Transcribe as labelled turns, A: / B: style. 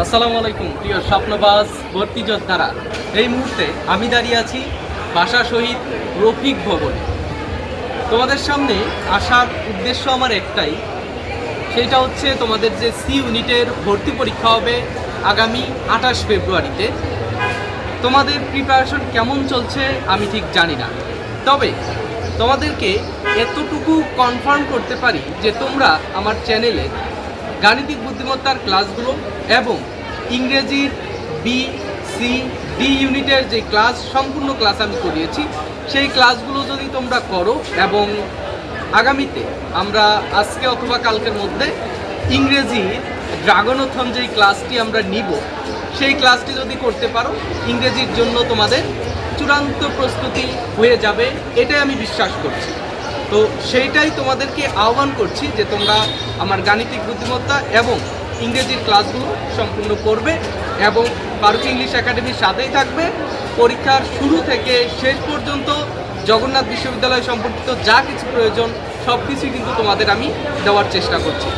A: আসসালামু আলাইকুম, প্রিয় স্বপ্নবাস ভর্তি যোদ্ধারা। এই মুহূর্তে আমি দাঁড়িয়ে আছি ভাষা শহীদ রফিক ভবনে। তোমাদের সামনে আসার উদ্দেশ্য আমার একটাই, সেটা হচ্ছে তোমাদের যে সি ইউনিটের ভর্তি পরীক্ষা হবে আগামী আঠাশ ফেব্রুয়ারিতে। তোমাদের প্রিপারেশন কেমন চলছে আমি ঠিক জানি না। তবে তোমাদেরকে এতটুকু কনফার্ম করতে পারি যে তোমরা আমার চ্যানেলে গাণিতিক বুদ্ধিমত্তার ক্লাসগুলো এবং ইংরেজির বি সি ডি ইউনিটের যে ক্লাস, সম্পূর্ণ ক্লাস আমি করিয়েছি। সেই ক্লাসগুলো যদি তোমরা করো এবং আগামীতে আমরা আজকে অথবা কালকের মধ্যে ইংরেজির ড্রাগনোথন যেই ক্লাসটি আমরা নিব, সেই ক্লাসটি যদি করতে পারো, ইংরেজির জন্য তোমাদের চূড়ান্ত প্রস্তুতি হয়ে যাবে, এটাই আমি বিশ্বাস করছি। তো সেইটাই তোমাদেরকে আহ্বান করছি যে তোমরা আমার গাণিতিক বুদ্ধিমত্তা এবং ইংরেজির ক্লাসগুলো সম্পূর্ণ করবে এবং ভারতীয় ইংলিশ একাডেমির সাথেই থাকবে। পরীক্ষার শুরু থেকে শেষ পর্যন্ত জগন্নাথ বিশ্ববিদ্যালয় সম্পর্কিত যা কিছু প্রয়োজন সব কিছুই কিন্তু তোমাদের আমি দেওয়ার চেষ্টা করছি।